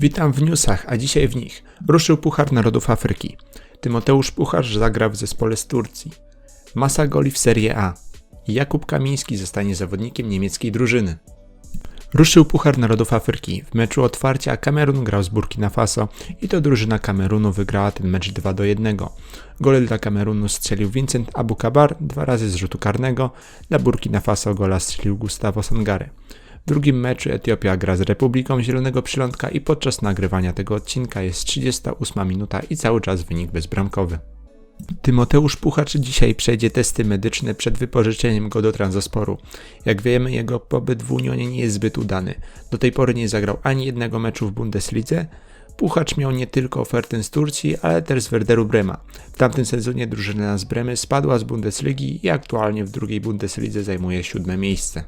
Witam w newsach, a dzisiaj w nich ruszył Puchar Narodów Afryki. Tymoteusz Pucharz zagra w zespole z Turcji. Masa goli w Serie A. Jakub Kamiński zostanie zawodnikiem niemieckiej drużyny. Ruszył Puchar Narodów Afryki. W meczu otwarcia Kamerun grał z Burkina Faso i to drużyna Kamerunu wygrała ten mecz 2 do 1. Gole dla Kamerunu strzelił Vincent Abukabar dwa razy z rzutu karnego, dla Burkina Faso gola strzelił Gustavo Sangare. W drugim meczu Etiopia gra z Republiką Zielonego Przylądka i podczas nagrywania tego odcinka jest 38 minuta i cały czas wynik bezbramkowy. Tymoteusz Puchacz dzisiaj przejdzie testy medyczne przed wypożyczeniem go do Transasporu. Jak wiemy, jego pobyt w Unionie nie jest zbyt udany. Do tej pory nie zagrał ani jednego meczu w Bundeslidze. Puchacz miał nie tylko ofertę z Turcji, ale też z Werderu Brema. W tamtym sezonie drużyna z Bremy spadła z Bundesligi i aktualnie w drugiej Bundeslidze zajmuje siódme miejsce.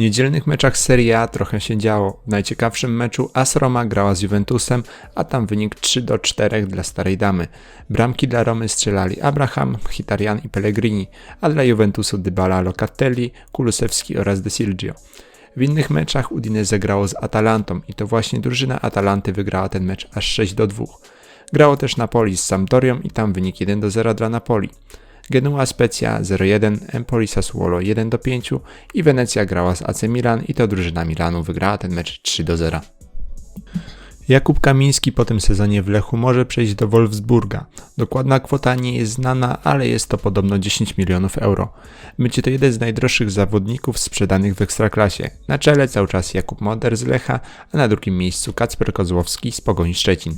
Niedzielnych meczach Serie A trochę się działo. W najciekawszym meczu AS Roma grała z Juventusem, a tam wynik 3 do 4 dla Starej Damy. Bramki dla Romy strzelali Abraham, Hitarian i Pellegrini, a dla Juventusu Dybala, Locatelli, Kulusewski oraz De Silgio. W innych meczach Udinese zagrało z Atalantą i to właśnie drużyna Atalanty wygrała ten mecz aż 6 do 2. Grało też Napoli z Sampdorią i tam wynik 1 do 0 dla Napoli. Genua Specja 0-1, Empoli Sassuolo 1-5 i Wenecja grała z AC Milan i to drużyna Milanu wygrała ten mecz 3-0. Jakub Kamiński po tym sezonie w Lechu może przejść do Wolfsburga. Dokładna kwota nie jest znana, ale jest to podobno 10 milionów euro. Będzie to jeden z najdroższych zawodników sprzedanych w Ekstraklasie. Na czele cały czas Jakub Moder z Lecha, a na drugim miejscu Kacper Kozłowski z Pogoni Szczecin.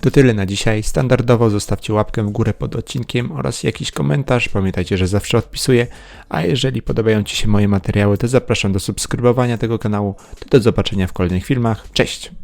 To tyle na dzisiaj. Standardowo zostawcie łapkę w górę pod odcinkiem oraz jakiś komentarz. Pamiętajcie, że zawsze odpisuję. A jeżeli podobają Ci się moje materiały, to zapraszam do subskrybowania tego kanału. To do zobaczenia w kolejnych filmach. Cześć!